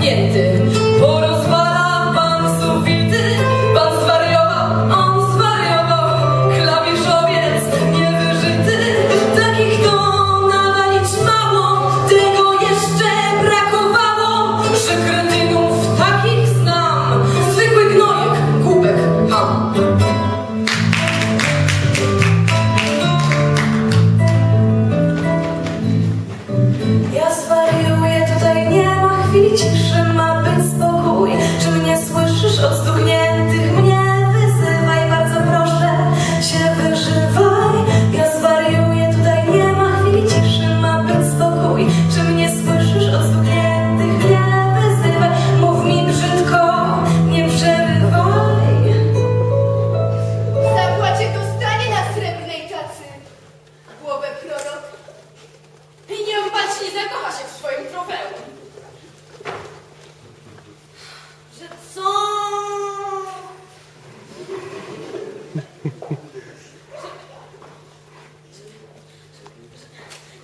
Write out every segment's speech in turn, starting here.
zamknięty. Bo pan sufity Pan zwariował, on zwariował. Klawiszowiec niewyżyty Takich to nawalić mało. Tego jeszcze brakowało. Że kretynów takich znam. Zwykły gnojek, kubek, ham. Ja 其实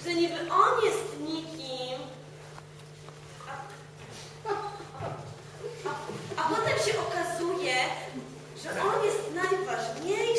Że niby on jest nikim, a, a, a potem się okazuje, że on jest najważniejszy.